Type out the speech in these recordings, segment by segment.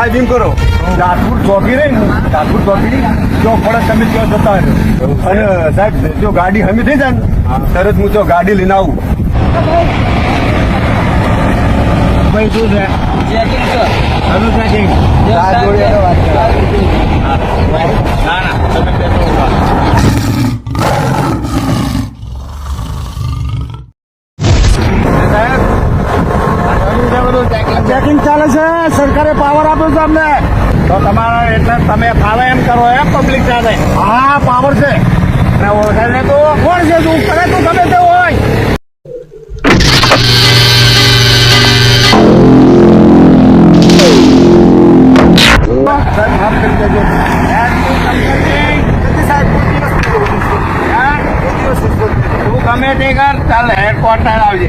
સાહેબ એમ કરો. રાજપુર ચોકી રહી ને રાજપુર ચોકી જો પડે તમે ત્યાં જતા રહ્યો અને સાહેબ જો ગાડી હમી થઈ જાય ને તરત હું જો ગાડી લઈને આવું. ભાઈ શું છે. ના ના તમે પેટ્રોલ ચેકિંગ ચાલે છે. સરકારે પાવર આપ્યો છે અમને. તો તમારા એટલે તમે ફાવે એમ કરો એમ પબ્લિક સાથે હા પાવર છે. અને ઓળખાય તો? કોણ છે તું કરે તું ગમે તે હોય. ગમે તે કર ચાલ હેડક્વાર્ટર આવજે.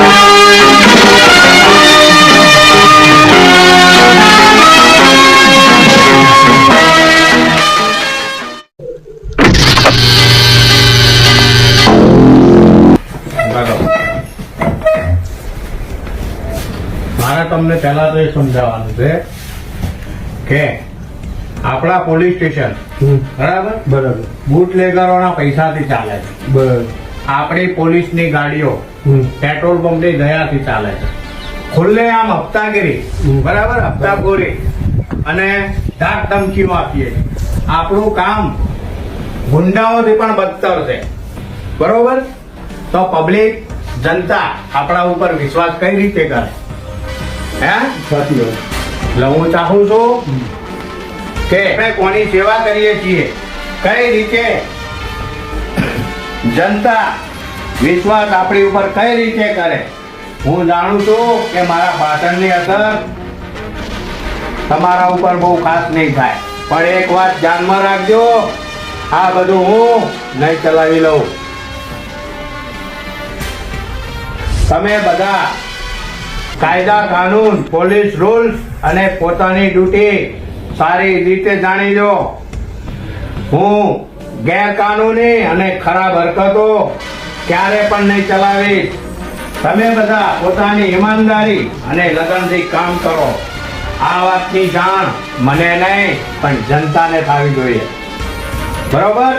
મારે તમને પહેલા તો એ સમજાવવાનું છે કે આપણા પોલીસ સ્ટેશન બરાબર? બરાબર. બુટલેગરોના પૈસાથી ચાલે છે. બરાબર. આપણી પોલીસની ગાડીઓ. પેટ્રોલ પંપની દયાથી ચાલે છે. ખુલ્લે આમ હપ્તાગીરી બરાબર? હપ્તાખોરી અને ધાક ધમકીઓ આપીએ. આપણું કામ ગુંડાઓથી પણ બદતર છે. બરોબર? તો પબ્લિક જનતા આપણા ઉપર વિશ્વાસ કઈ રીતે કરે? હે? સાચી એટલે હું ચાહું છું કે આપણે કોની સેવા કરીએ છીએ? કઈ રીતે જનતા વિશ્વાસ આપણી ઉપર કઈ રીતે કરે? હું જાણું છું કે મારા ભાષણની અસર તમારા ઉપર બહુ ખાસ નહીં થાય. પણ એક વાત ધ્યાનમાં રાખજો આ બધું હું નહીં ચલાવી લઉં. તમે બધા કાયદા, કાનૂન, પોલીસ રૂલ્સ અને પોતાની ડ્યુટી સારી રીતે જાણી લો. હું ગેરકાનૂની અને ખરાબ હરકતો ક્યારે પણ નહીં ચલાવીશ. તમે બધા પોતાની ઈમાનદારી અને લગનથી કામ કરો. આ વાતની જાણ મને નહીં, પણ જનતાને થવી જોઈએ. બરોબર?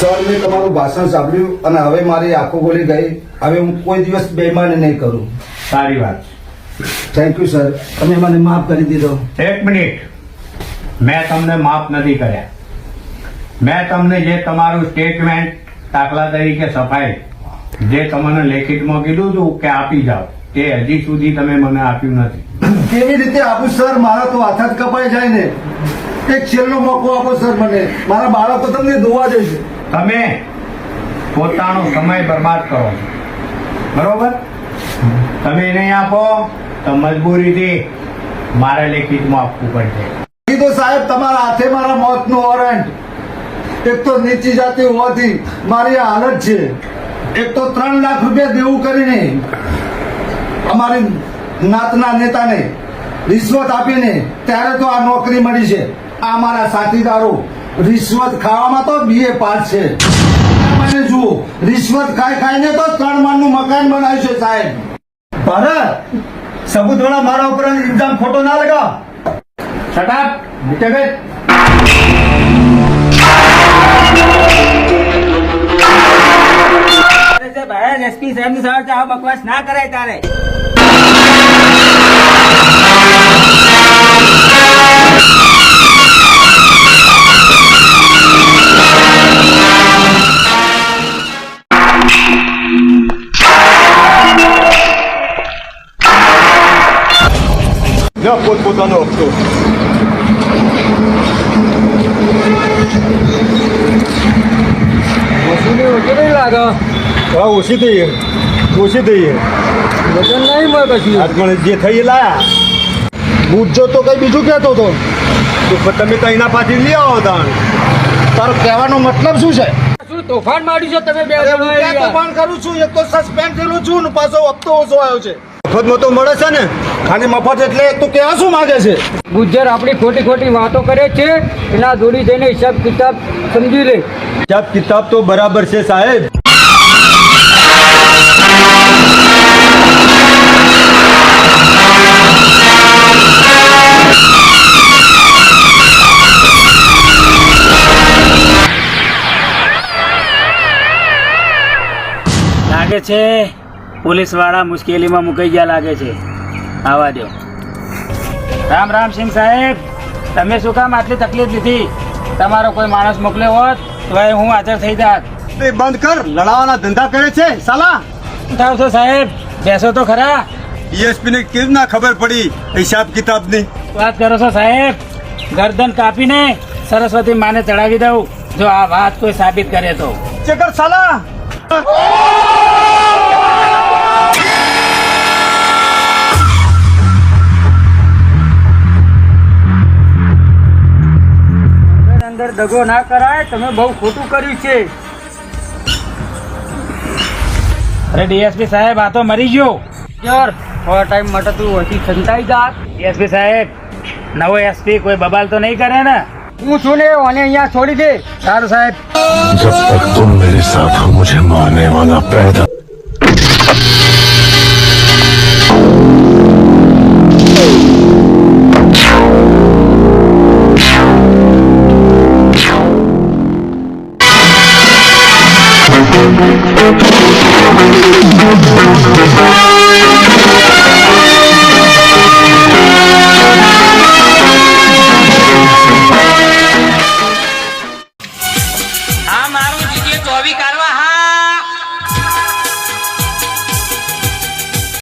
સર મેં તમારું ભાષણ સાંભળ્યું અને હવે મારી આંખો ખોલી ગઈ. હવે હું કોઈ દિવસ બેમાની નહીં કરું. સારી વાત. થેન્ક યુ સર તમે મને માફ કરી દીધો. એક મિનિટ. મેં તમને માફ નથી કર્યા. મેં તમને જે તમારું સ્ટેટમેન્ટ દાખલા તરીકે સફાઈ જે તમને લેખિતમાં કીધું હતું કે આપી જાઓ તે હજી સુધી તમે મને આપ્યું નથી. કેવી રીતે આપું સર મારા તો હાથ જ કપાઈ જાય ને. એક છેલ્લો મોકો આપો સર મને. મારા બાળકો તમને ધોવા જશે તમે પોતાનો સમય બરબાદ કરો. બરોબર? તમે નહીં આપો, તો મજબૂરીથી મારે લેખિતમાં આપવું પડશે. કીધું સાહેબ, તમારા હાથે મારા મોતનું વોરંટ એક તો નીચી જાતિ હોવાથી મારી હાલત છે. એક તો ત્રણ લાખ રૂપિયા દેવું કરીને અમારી નાતના નેતાને રિશ્વત આપીને ત્યારે તો આ નોકરી મળી છે. આ મારા સાથીદારો રિશ્વત ખાવામાં તો બીએ પાસ છે. મને જુઓ, રિશ્વત ખાઈ ખાઈને તો ત્રણ માળનું મકાન બનાવ્યું છે સાહેબ. ભારત સબુદવાળા મારા ઉપર ઇલ્ઝામ ખોટો ના લગાવ. છતાં મુકેશભાઈ મહારાજ એસપી સાહેબની આવો બકવાસ ના કરાય તારે. લ્યો પોતપોતાનો હપ્તો હા ઓછી થઈ ઓછી થઈ વજન નહીં મળે પછી પણ જે થઈ લાયા બુજો તો કઈ બીજું કહેતો હતો તો તમે તો એના પાછી લઈ આવો તાણ તારો કહેવાનો મતલબ શું છે શું તોફાન માંડ્યું છે તમે બે તોફાન કરું છું? એક તો સસ્પેન્ડ થયેલો છું ને પાછો હપ્તો ઓછો આવ્યો છે. મફતમાં તો મળે છે ને. ખાલી મફત એટલે તું કહેવા શું માંગે છે? ગુજ્જર આપણી ખોટી ખોટી વાતો કરે છે એના જોડી જઈને હિસાબ કિતાબ સમજી લે. હિસાબ કિતાબ તો બરાબર છે સાહેબ. લાગે છે પોલીસવાળા મુશ્કેલીમાં મુકાઈ ગયા લાગે છે. આવા દો. રામ રામ સિંહ સાહેબ તમે શું કામ આટલી તકલીફ લીધી? તમારો કોઈ માણસ મોકલ્યો હોત તો હું હાજર થઈ જાત. એ બંધ કર લડાવાના ધંધા કરે છે સાલા. થાવ છો સાહેબ? બેસો તો ખરા. ડીએસપી ને કેવી ના ખબર પડી હિસાબ કિતાબની? વાત કરો છો સાહેબ? ગરદન કાપીને સરસ્વતી માને ચડાવી દઉં જો આ વાત કોઈ સાબિત કરે તો. ચેકર સાલા. હારે દગો ના કરાય, તમે બહુ ખોટું કર્યું છે. અરે ડીએસપી સાહેબ, આ તો મરી ગયો. યોર, થોડા ટાઈમ માટે તું ઓછી સંતાઈ જા ડીએસપી સાહેબ, નવો એસપી કોઈ બબાલ તો નહીં કરે ને? હું છું ને અને અહીંયા છોડી દે. સારું સાહેબ. જબ તક તુમ મેરે સાથ હો મુઝે મારને વાલા પેદા